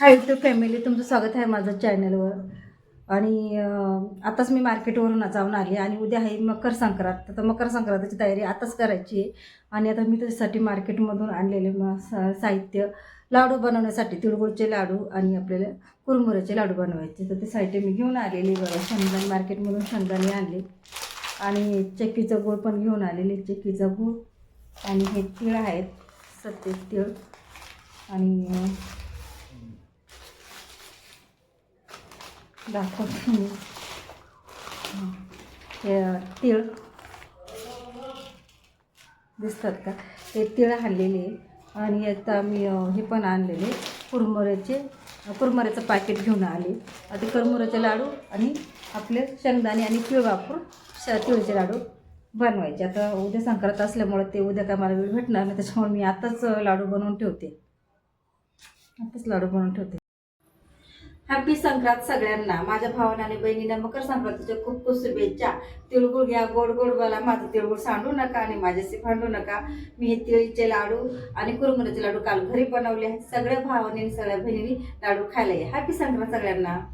हाय YouTube family तुमचं स्वागत आहे माझं चॅनलवर आणि आताच मी मार्केटवरून जाऊन आली आणि उद्या आहे मकर संक्रांत. तर मकर संक्रांतीची तयारी आताच करायची आहे. आणि आता मी त्याच्यासाठी मार्केटमधून आणलेले म सा- साहित्य लाडू बनवण्यासाठी तिळगुळचे लाडू आणि आपल्याला कुरमुऱ्याचे लाडू बनवायचे. तर ते साहित्य मी घेऊन आलेले बरं शेंगदाणे मार्केटमधून शेंगदाणे आणले. आणि चक्कीचा गूळ पण घेऊन आलेले चक्कीचा गूळ. आणि हे तिळ आहेत सत्तेत तिळ. आणि दाखवते मी. हे. तीळ. दिसतात का? हे तीळ आणलेले आहे. आणि आता मी हे पण आणलेले. कुरमुऱ्याचे कुरमुऱ्याचं पॅकेट घेऊन आले. आता कुरमुऱ्याचे लाडू आणि आपले शेंगदाणे आणि तीळ वापरून श तिळचे लाडू बनवायचे. आता उद्या संक्रांत असल्यामुळे ते उद्या काय मला वेळ भेटणार नाही. त्याच्यामुळे मी आताच लाडू बनवून ठेवते. आताच लाडू बनवून ठेवते. हॅपी संक्रांत सगळ्यांना. माझ्या भावना आणि बहिणीने मकर संक्रांतीच्या खूप खूप शुभेच्छा. तिळगुळ घ्या गोड गोड बोला. माझं तिळगुळ सांडू नका आणि माझ्याशी भांडू नका. मी हे तिळीचे लाडू आणि कुरमुऱ्याचे लाडू काल घरी बनवले आहेत. सगळ्या भावाने सगळ्या बहिणींनी लाडू खायला हॅपी संक्रांत सगळ्यांना.